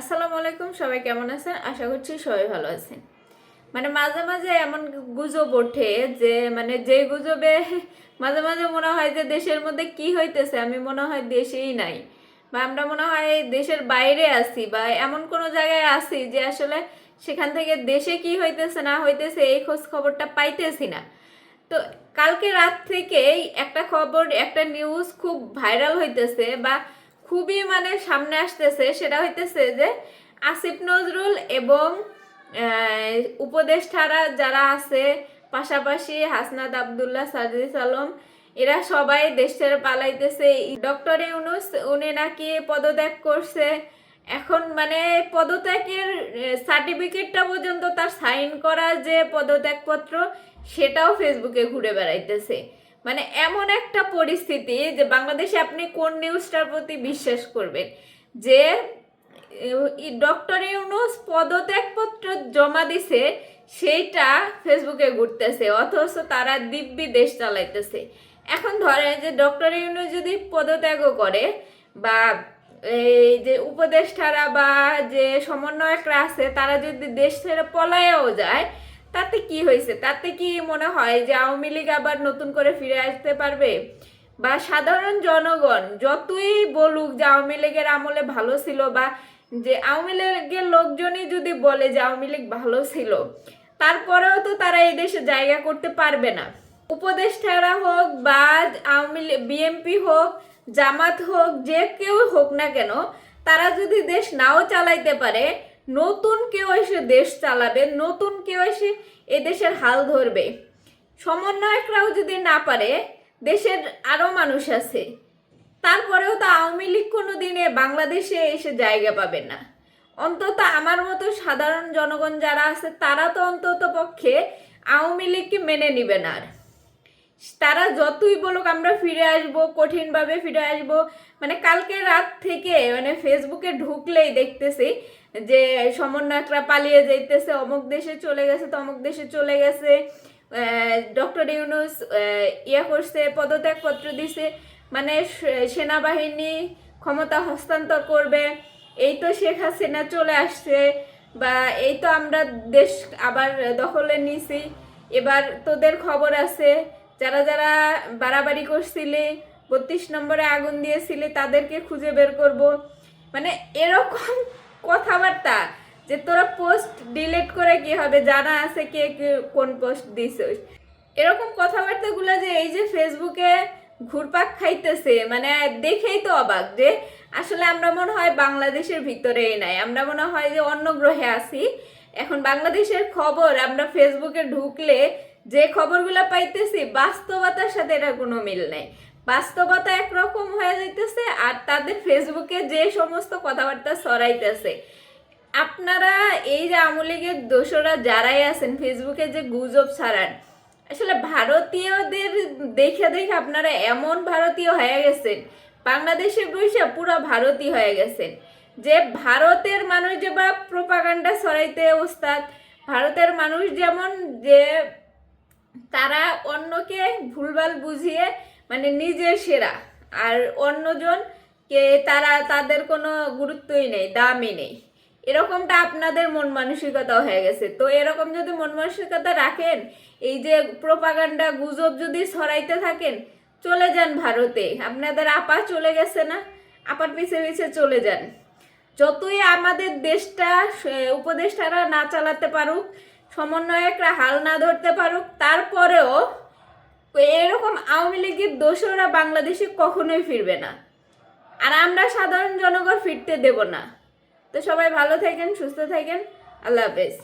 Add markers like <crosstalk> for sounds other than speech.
আসসালামু আলাইকুম, সবাই কেমন আছেন? আশা করছি সবাই ভালো আছেন। মানে মাঝে মাঝে এমন গুজব ওঠে যে মানে যে গুজবে <laughs> মাঝে মাঝে মনে হয় যে দেশের মধ্যে কি হইতেছে, আমি মনে হয় দেশেই নাই। বা আমরা মনে হয় দেশের বাইরে আছি বা এমন কোনো জায়গায় আছি যে আসলে সেখান থেকে দেশে কি হইতেছে, না হইতেছে, এই খোঁজ খবরটা পাইতেছি না। তো কালকে রাত থেকেই একটা খবর, একটা নিউজ খুব ভাইরাল হইতেছে বা খুবই মানে সামনে আসতেছে, সেটা হইতেছে যে আসিফ নজরুল এবং উপদেষ্টারা যারা আছে, পাশাপাশি হাসনাত আবদুল্লাহ সাজিদ আলম, এরা সবাই দেশ ছেড়ে পালাইতেছে। ডক্টর ইউনুস, উনি নাকি পদত্যাগ করছে। এখন মানে পদত্যাগের সার্টিফিকেটটা পর্যন্ত তার সাইন করা যে পদত্যাগপত্র, সেটাও ফেসবুকে ঘুরে বেড়াইতেছে। মানে এমন একটা পরিস্থিতি যে বাংলাদেশে আপনি কোন নিউজটার প্রতি বিশ্বাস করবেন? যে ডক্টর ইউনুস পদত্যাগপত্র জমা দিছে, সেইটা ফেসবুকে ঘুরতেছে, অথচ তারা দিব্যি দেশ চালাইতেছে। এখন ধরেন যে ডক্টর ইউনুস যদি পদত্যাগও করে বা এই যে উপদেষ্টারা বা যে সমন্বয়করা আছে, তারা যদি দেশ ছেড়ে পলায়ও যায় তাতে কি হয়েছে? তাতে কি মনে হয় যে আওয়ামী লীগ আবার নতুন করে ফিরে আসতে পারবে? বা সাধারণ জনগণ যতই বলুক যে আওয়ামী লীগের আমলে ভালো ছিল বা যে আওয়ামী লীগের লোকজনই যদি বলে যে আওয়ামী লীগ ভালো ছিল, তারপরেও তো তারা এই দেশে জায়গা করতে পারবে না। উপদেষ্টারা হোক বা আওয়ামী বিএমপি হোক, জামাত হোক, যে কেউ হোক না কেন, তারা যদি দেশ নাও চালাইতে পারে নতুন কেউ এসে দেশ চালাবে, নতুন কেউ এসে এ দেশের হাল ধরবে। সমন্বয়করাও যদি না পারে, দেশের আরও মানুষ আছে। তারপরেও তো আওয়ামী লীগ কোনো দিনে বাংলাদেশে এসে জায়গা পাবে না। অন্তত আমার মতো সাধারণ জনগণ যারা আছে, তারা তো অন্তত পক্ষে আওয়ামী লীগকে মেনে নিবে না আর। তারা যতই বলুক, আমরা ফিরে আসব, কঠিনভাবে ফিরে আসব। মানে কালকে রাত থেকে মানে ফেসবুকে ঢুকলেই দেখতেছি যে সমন্বয়করা পালিয়ে যাইতেছে। অমুক দেশে চলে গেছে, তমুক দেশে চলে গেছে। ডক্টর ইউনুস ইয়ে করছে, পদত্যাগপত্র দিছে। মানে সেনাবাহিনী ক্ষমতা হস্তান্তর করবে। এই তো শেখ হাসিনা চলে আসছে বা এই তো আমরা দেশ আবার দখলে নিছি। এবার তোদের খবর আছে যারা যারা বাড়াবাড়ি করছিলে, বত্রিশ নম্বরে আগুন দিয়েছিলে, তাদেরকে খুঁজে বের করব। মানে এরকম <laughs> কথাবার্তা যে তোরা পোস্ট ডিলিট করে কি হবে, জানা আছে কে কোন পোস্ট দিছিস। এরকম কথাবার্তাগুলো যে এই যে ফেসবুকে ঘুরপাক খাইতেছে মানে দেখেই তো অবাক যে আসলে আমরা মনে হয় বাংলাদেশের ভিতরেই নাই। আমরা মনে হয় যে অন্য গ্রহে আছি। এখন বাংলাদেশের খবর, আমরা ফেসবুকে ঢুকলে যে খবরগুলো পাইতেছি, বাস্তবতার সাথে এটা কোনো মিল নেই। বাস্তবতা একরকম হয়ে যাইতেছে আর তাদের ফেসবুকে যে সমস্ত কথাবার্তা ছড়াইতেছে। আপনারা এই যে আওয়ামী লীগের দোষরা যারাই আছেন, ফেসবুকে যে গুজব ছাড়ান, আসলে ভারতীয়দের দেখে দেখে আপনারা এমন ভারতীয় হয়ে গেছেন, বাংলাদেশে বসে পুরো ভারতীয় হয়ে গেছেন। যে ভারতের মানুষ যে বা প্রোপাগান্ডা ছড়াইতে ওস্তাদ, ভারতের মানুষ যেমন যে তারা অন্যকে ভুলভাল বুঝিয়ে মানে নিজের সেরা, আর অন্যজন কে তারা তাদের কোনো গুরুত্বই নেই, দামই নেই। এরকমটা আপনাদের মন মানসিকতা হয়ে গেছে। তো এরকম যদি মন মানসিকতা রাখেন, এই যে প্রোপাগান্ডা গুজব যদি ছড়াইতে থাকেন, চলে যান ভারতে। আপনাদের আপা চলে গেছে না? আপার পিছে পিছে চলে যান। যতই আমাদের দেশটা উপদেষ্টারা না চালাতে পারুক সমন্বয়করা হাল না ধরতে পারুক, তারপরেও এরকম আওয়ামী লীগের দোষরা বাংলাদেশে কখনোই ফিরবে না। আর আমরা সাধারণ জনগণ ফিরতে দেব না। তো সবাই ভালো থাকেন, সুস্থ থাকেন। আল্লাহ হাফেজ।